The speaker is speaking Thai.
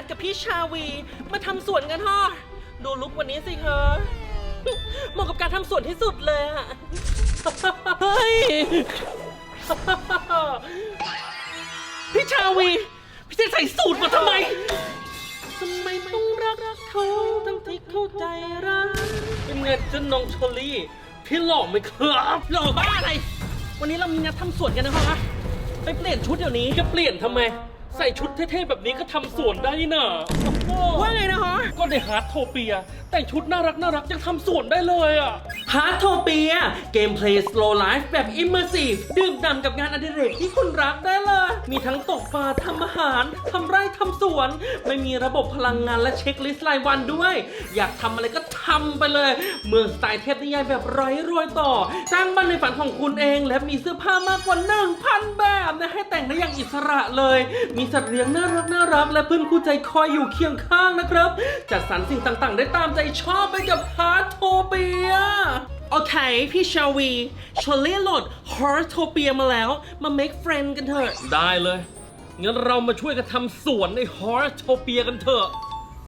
นัดกับพี่ชาวี มาทำสวนกันฮะดูลุกวันนี้สิเธอเหมาะกับการทำสวนที่สุดเลยอะเฮ้ย พี่ชาวี พี่จะใส่สูตรมาทำไม ทำไมต้องรักเขาทั้งที่เข้าใจรักเป็นไงเจ้าน้องโชลี่ พี่หล่อไหมครับหล่อบ้าอะไร วันนี้เรามีนัดทำสวนกันนะคะไปเปลี่ยนชุดเดี๋ยวนี้จะเปลี่ยนทำไม ใส่ชุดเท่ๆแบบนี้ก็ทำสวนได้น่ะว่าไงนะคะก็ในฮาร์ดโทเปีย แต่งชุดน่ารักน่ารักยังทำสวนได้เลยอะ ฮาร์ดโทเปียเกมเพลย์สโลไลฟ์แบบอิมเมอร์ซีฟดื่มด่ำกับงานอดิเรกที่คุณรักได้เลย มีทั้งตกปลาทำอาหารทำไร่ทำสวน ไม่มีระบบพลังงานและเช็คลิสต์รายวันด้วย อยากทำอะไรก็ทำไปเลย เมืองสไตล์เทพนิยายแบบไร้รอยต่อ สร้างบ้านในฝันของคุณเอง และมีเสื้อผ้ามากกว่า 1,000 แบบนะให้แต่งได้อย่างอิสระเลย มีสัตว์เลี้ยงน่ารักน่ารักและเพื่อนคู่ใจคอยอยู่เคียงข้างนะครับ จัดสรรสิ่งต่างๆ ได้ตามใจชอบไปกับฮาร์ทโทเปีย โอเค พี่ชาวีชอลลี่โหลด Heartopia มาแล้ว มา make friend กันเถอะ ได้เลย งั้นเรามาช่วยกันทำสวนใน Heartopia กันเถอะ